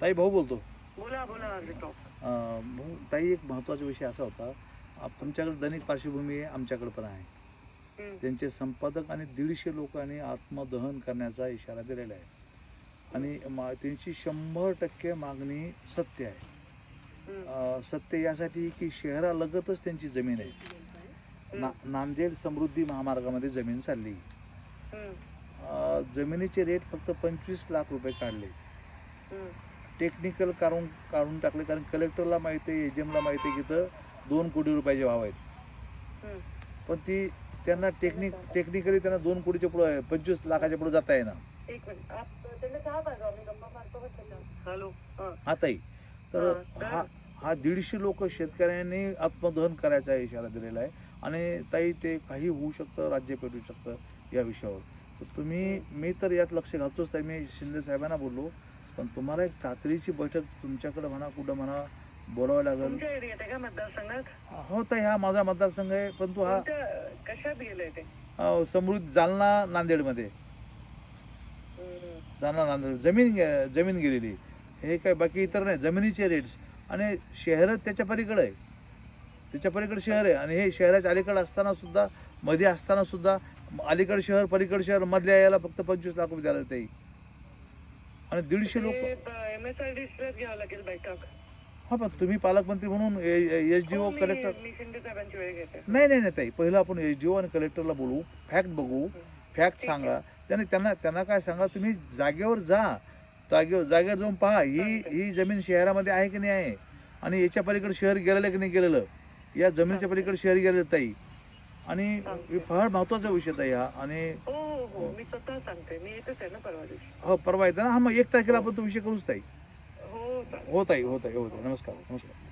ताई भाऊ बोलतो. बोला बोला अं, भाऊ ताई एक महत्त्वाचा विषय असा होता. आप- तुमच्याकडे दैनिक पार्श्वभूमी आमच्याकडे पण आहे. त्यांचे संपादक आणि दीडशे लोकांनी आत्मदहन करण्याचा इशारा दिलेला आहे. आणि मा त्यांची शंभर टक्के मागणी सत्य आहे. अं, सत्य यासाठी की शहरालगतच त्यांची जमीन आहे. ना नांदेड समृद्धी महामार्गामध्ये जमीन चालली. जमिनीचे रेट फक्त पंचवीस लाख रुपये काढले. टेक्निकल काढून काढून टाकले कारण कलेक्टरला माहिती आहे एजमला माहिती आहे की इथं दोन कोटी रुपयाचे भाव आहेत. पण ती त्यांना टेक्निक टेक्निकली त्यांना दोन कोटीच्या पुढे पंचवीस लाखाच्या पुढे जाता येणार. हॅलो. हा. आताही तर हा, तर- हा हा दीडशे लोक शेतकऱ्यांनी आत्मदहन करायचा इशारा दिलेला आहे. आणि ताई ते काही होऊ शकतं राज्य पेटू शकतं या विषयावर. तर तुम्ही मी तर यात लक्ष घालतोच ताई. मी शिंदे साहेबांना बोललो पण तुम्हाला एक तातडीची बैठक तुमच्याकडे म्हणा कुठं म्हणा बोलावं लागेल. तुमच्या एरियात आहे का मतदारसंघात? हो ताई हा माझा मतदारसंघ आहे पण तो हा कोणत्या कशात गेलंय ते? अं, समृद्ध जालना नांदेडमध्ये. हम्म. जालना नांदेड. जमीन गे- जमीन गेलेली. हे काय बाकी इतर नाही जमिनीचे रेट्स. आणि शहर त्याच्या पलीकडे आहे. त्याच्या पलीकडे शहर आहे. आणि हे शहराच्या अलीकडे असताना सुद्धा मध्ये असताना सुद्धा अलीकडे शहर पलीकडे शहर मधल्या याला फक्त पंचवीस लाख रुपये द्यायला ते आणि दीडशे लोक एस घ्यावं लागेल बैठक हा पण तुम्ही पालकमंत्री म्हणून एच डी ओ कलेक्टर नाही नाही नाही ताई. पहिलं आपण एच डी ओ आणि कलेक्टरला बोलवू फॅक्ट बघू. फॅक्ट सांगा. त्याने त्यांना त्यांना काय सांगा? तुम्ही जागेवर जा. जागेवर जागेवर जाऊन पहा. ही ही जमीन शहरामध्ये आहे की नाही आहे? आणि याच्या पलीकडे शहर गेलेलं की नाही गेलेलं? या जमिनीच्या पलीकडे शहर गेलेलं ताई. आणि हे फार महत्त्वाचा विषय ताई हा. आणि हो हो मी स्वतः सांगते. मी येतच आहे ना परवा दिवशी. हो परवा येतं ना? हा मग एक तारखेला आपण तो विषय करूच ताई. हो हो ताई हो ताई हो ताई. नमस्कार नमस्कार.